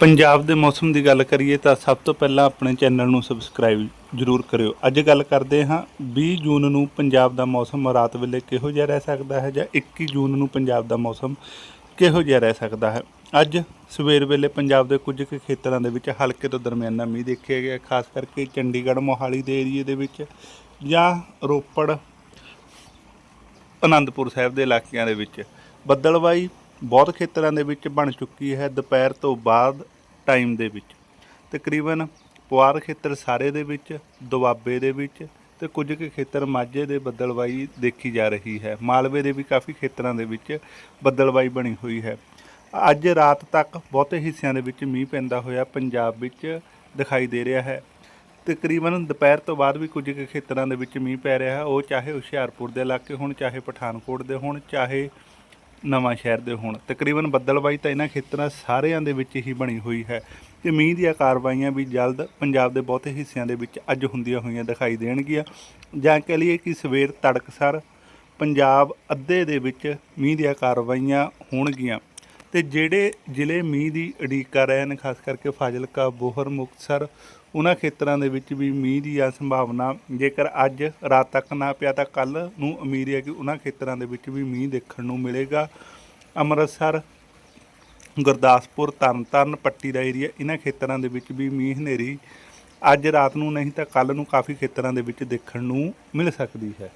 ਪੰਜਾਬ ਦੇ ਮੌਸਮ ਦੀ ਗੱਲ ਕਰੀਏ ਤਾਂ ਸਭ ਤੋਂ ਪਹਿਲਾਂ ਆਪਣੇ ਚੈਨਲ ਨੂੰ ਸਬਸਕ੍ਰਾਈਬ ਜ਼ਰੂਰ ਕਰਿਓ। ਅੱਜ ਗੱਲ ਕਰਦੇ ਹਾਂ 20 ਜੂਨ ਨੂੰ ਪੰਜਾਬ ਦਾ ਮੌਸਮ ਰਾਤ ਵੇਲੇ ਕਿਹੋ ਜਿਹਾ ਰਹਿ ਸਕਦਾ ਹੈ ਜਾਂ 21 ਜੂਨ ਨੂੰ ਪੰਜਾਬ ਦਾ ਮੌਸਮ ਕਿਹੋ ਜਿਹਾ ਰਹਿ ਸਕਦਾ ਹੈ? ਅੱਜ ਸਵੇਰ ਵੇਲੇ ਪੰਜਾਬ ਦੇ ਕੁਝ ਕੁ ਖੇਤਰਾਂ ਦੇ ਵਿੱਚ ਹਲਕੇ ਤੋਂ ਦਰਮਿਆਨਾ ਮੀਂਹ ਦੇਖਿਆ ਗਿਆ, ਖਾਸ ਕਰਕੇ ਚੰਡੀਗੜ੍ਹ, ਮੋਹਾਲੀ ਦੇ ਏਰੀਏ ਦੇ ਵਿੱਚ ਜਾਂ ਰੋਪੜ, ਅਨੰਦਪੁਰ ਸਾਹਿਬ ਦੇ ਇਲਾਕਿਆਂ ਦੇ ਵਿੱਚ। ਬੱਦਲਵਾਈ ਬਹੁਤ ਖੇਤਰਾਂ ਦੇ ਵਿੱਚ ਬਣ ਚੁੱਕੀ ਹੈ ਦੁਪਹਿਰ ਤੋਂ ਬਾਅਦ ਟਾਈਮ ਦੇ ਵਿੱਚ। ਤਕਰੀਬਨ ਪੁਆਰ ਖੇਤਰ ਸਾਰੇ ਦੇ ਵਿੱਚ, ਦੁਆਬੇ ਦੇ ਵਿੱਚ ਤੇ ਕੁਝ ਕੁ ਖੇਤਰ ਮਾਝੇ ਦੇ ਬੱਦਲਵਾਈ ਦੇਖੀ ਜਾ ਰਹੀ ਹੈ। ਮਾਲਵੇ ਦੇ ਵੀ ਕਾਫੀ ਖੇਤਰਾਂ ਦੇ ਵਿੱਚ ਬੱਦਲਵਾਈ ਬਣੀ ਹੋਈ ਹੈ। ਅੱਜ ਰਾਤ ਤੱਕ ਬਹੁਤੇ ਹਿੱਸਿਆਂ ਦੇ ਵਿੱਚ ਮੀਂਹ ਪੈਂਦਾ ਹੋਇਆ ਪੰਜਾਬ ਵਿੱਚ ਦਿਖਾਈ ਦੇ ਰਿਹਾ ਹੈ। ਤਕਰੀਬਨ ਦੁਪਹਿਰ ਤੋਂ ਬਾਅਦ ਵੀ ਕੁਝ ਕੁ ਖੇਤਰਾਂ ਦੇ ਵਿੱਚ ਮੀਂਹ ਪੈ ਰਿਹਾ ਹੈ। ਉਹ ਚਾਹੇ ਹੁਸ਼ਿਆਰਪੁਰ ਦੇ ਇਲਾਕੇ ਹੋਣ, ਚਾਹੇ ਪਠਾਨਕੋਟ ਦੇ ਹੋਣ, ਚਾਹੇ ਨਵਾਂ ਸ਼ਹਿਰ ਦੇ ਹੋਣ। ਤਕਰੀਬਨ ਬੱਦਲਬਾਈ ਤਾਂ ਇਹਨਾਂ ਖੇਤਰਾਂ ਸਾਰਿਆਂ ਦੇ ਵਿੱਚ ਹੀ ਬਣੀ ਹੋਈ ਹੈ। ਤੇ ਮੀਂਹ ਦੀਆਂ ਕਾਰਵਾਈਆਂ ਵੀ ਜਲਦ ਪੰਜਾਬ ਦੇ ਬਹੁਤੇ ਹਿੱਸਿਆਂ ਦੇ ਵਿੱਚ ਅੱਜ ਹੁੰਦੀਆਂ ਹੋਈਆਂ ਦਿਖਾਈ ਦੇਣਗੀਆਂ। ਜਾਂ ਕਹਿ ਲਈਏ ਕਿ ਸਵੇਰ ਤੜਕਸਰ ਪੰਜਾਬ ਅੱਧੇ ਦੇ ਵਿੱਚ ਮੀਂਹ ਦੀਆਂ ਕਾਰਵਾਈਆਂ ਹੋਣਗੀਆਂ। ਤੇ ਜਿਹੜੇ ਜ਼ਿਲ੍ਹੇ ਮੀਂਹ ਦੀ ਉਡੀਕ ਕਰ ਰਹੇ ਨੇ, ਖਾਸ ਕਰਕੇ ਫਾਜ਼ਿਲਕਾ, ਬੋਹਰ, ਮੁਕਤਸਰ, ਉਹਨਾਂ ਖੇਤਰਾਂ ਦੇ ਵਿੱਚ ਵੀ ਮੀਂਹ ਦੀ ਆ ਸੰਭਾਵਨਾ, ਜੇਕਰ ਅੱਜ ਰਾਤ ਤੱਕ ਨਾ ਪਿਆ ਤਾਂ ਕੱਲ ਨੂੰ ਉਮੀਦ ਹੈ ਕਿ ਉਹਨਾਂ ਖੇਤਰਾਂ ਦੇ ਵਿੱਚ ਵੀ ਮੀਂਹ ਦੇਖਣ ਨੂੰ ਮਿਲੇਗਾ। ਅੰਮ੍ਰਿਤਸਰ, ਗੁਰਦਾਸਪੁਰ, ਤਰਨਤਾਰਨ, ਪੱਟੀ ਦਾ ਏਰੀਆ ਇਹਨਾਂ ਖੇਤਰਾਂ ਦੇ ਵਿੱਚ ਵੀ ਮੀਂਹ ਹਨੇਰੀ ਅੱਜ ਰਾਤ ਨੂੰ ਨਹੀਂ ਤਾਂ ਕੱਲ ਨੂੰ ਕਾਫੀ ਖੇਤਰਾਂ ਦੇ ਵਿੱਚ ਦੇਖਣ ਨੂੰ ਮਿਲ ਸਕਦੀ ਹੈ।